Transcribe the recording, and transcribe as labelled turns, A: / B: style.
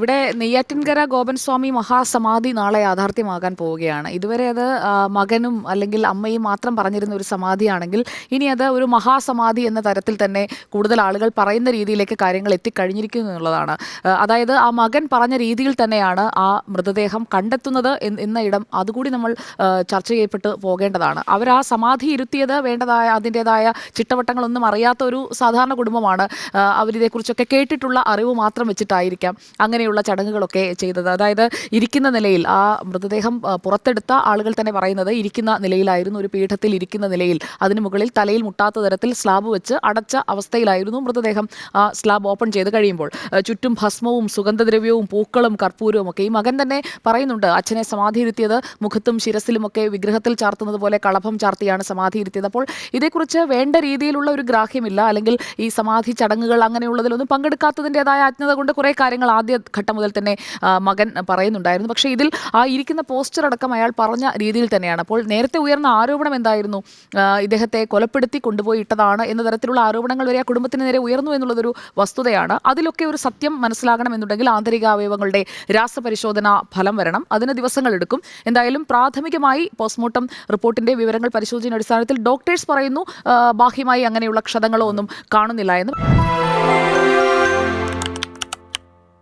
A: ഇവിടെ നെയ്യാറ്റിൻകര ഗോപൻ സ്വാമി മഹാസമാധി നാളെ യാഥാർത്ഥ്യമാകാൻ പോവുകയാണ്. ഇതുവരെ അത് മകനും അല്ലെങ്കിൽ അമ്മയും മാത്രം പറഞ്ഞിരുന്ന ഒരു സമാധിയാണെങ്കിൽ ഇനി അത് ഒരു മഹാസമാധി എന്ന തരത്തിൽ തന്നെ കൂടുതൽ ആളുകൾ പറയുന്ന രീതിയിലേക്ക് കാര്യങ്ങൾ എത്തിക്കഴിഞ്ഞിരിക്കുന്നു എന്നുള്ളതാണ്. അതായത് ആ മകൻ പറഞ്ഞ രീതിയിൽ തന്നെയാണ് ആ മൃതദേഹം കണ്ടെത്തുന്നത് എന്ന ഇടം അതുകൂടി നമ്മൾ ചർച്ച ചെയ്യപ്പെട്ട് പോകേണ്ടതാണ്. അവർ ആ സമാധി ഇരുത്തിയത് വേണ്ടതായ അതിന്റെതായ ചിട്ടവട്ടങ്ങളൊന്നും അറിയാത്ത ഒരു സാധാരണ കുടുംബമാണ്. അവരിതേക്കുറിച്ചൊക്കെ കേട്ടിട്ടുള്ള അറിവ് മാത്രം വെച്ചിട്ടായിരിക്കാം. അങ്ങനെയുള്ള ചടങ്ങുകളൊക്കെ ചെയ്തത്. അതായത് ഇരിക്കുന്ന നിലയിൽ ആ മൃതദേഹം പുറത്തെടുത്ത ആളുകൾ തന്നെ പറയുന്നത് ഇരിക്കുന്ന നിലയിലായിരുന്നു ഒരു പീഠത്തിൽ ഇരിക്കുന്ന നിലയിൽ. അതിന് മുകളിൽ തലയിൽ മുട്ടാത്ത തരത്തിൽ സ്ലാബ് വെച്ച് അടച്ച അവസ്ഥയിലായിരുന്നു മൃതദേഹം ആ സ്ലാബ് ഓപ്പൺ ചെയ്ത് കഴിയുമ്പോൾ. ചുറ്റും ഭസ്മവും സുഗന്ധദ്രവ്യവും പൂക്കളും കർപ്പൂരവും ഒക്കെ ഈ മകൻ തന്നെ പറയുന്നുണ്ട്. അച്ഛനെ സമാധിയിരുത്തിയത് മുഖത്തും ശിരസിലുമൊക്കെ വിഗ്രഹത്തിൽ ചാർത്തുന്നത് പോലെ കളഭം ചാർത്തിയാണ് സമാധിയിരുത്തിയത്. അപ്പോൾ ഇതേക്കുറിച്ച് വേണ്ട രീതിയിലുള്ള ഒരു ഗ്രാഹ്യമില്ല. അല്ലെങ്കിൽ ഈ സമാധി ചടങ്ങുകൾ അങ്ങനെയുള്ളതിലൊന്നും പങ്കെടുക്കാത്തതിന്റെതായ അജ്ഞത കൊണ്ട് കുറേ കാര്യങ്ങൾ ആദ്യ ഘട്ടം മുതൽ തന്നെ മകൻ പറയുന്നുണ്ടായിരുന്നു. പക്ഷേ ഇതിൽ ആ ഇരിക്കുന്ന പോസ്റ്റർ അടക്കം അയാൾ പറഞ്ഞ രീതിയിൽ തന്നെയാണ്. അപ്പോൾ നേരത്തെ ഉയർന്ന ആരോപണം എന്തായിരുന്നു? ഇദ്ദേഹത്തെ കൊലപ്പെടുത്തി കൊണ്ടുപോയി ഇട്ടതാണ് എന്ന തരത്തിലുള്ള ആരോപണങ്ങൾ വരെ ആ കുടുംബത്തിന് നേരെ ഉയർന്നു എന്നുള്ളതൊരു വസ്തുതയാണ്. അതിലൊക്കെ ഒരു സത്യം മനസ്സിലാകണമെന്നുണ്ടെങ്കിൽ ആന്തരിക അവയവങ്ങളുടെ രാസപരിശോധന ഫലം വരണം. അതിന് ദിവസങ്ങൾ എടുക്കും. എന്തായാലും പ്രാഥമികമായി പോസ്റ്റ്മോർട്ടം റിപ്പോർട്ടിന്റെ വിവരങ്ങൾ പരിശോധന അടിസ്ഥാനത്തിൽ ഡോക്ടേഴ്സ് പറയുന്നു ബാഹ്യമായി അങ്ങനെയുള്ള ക്ഷതങ്ങളോ ഒന്നും കാണുന്നില്ല എന്ന്.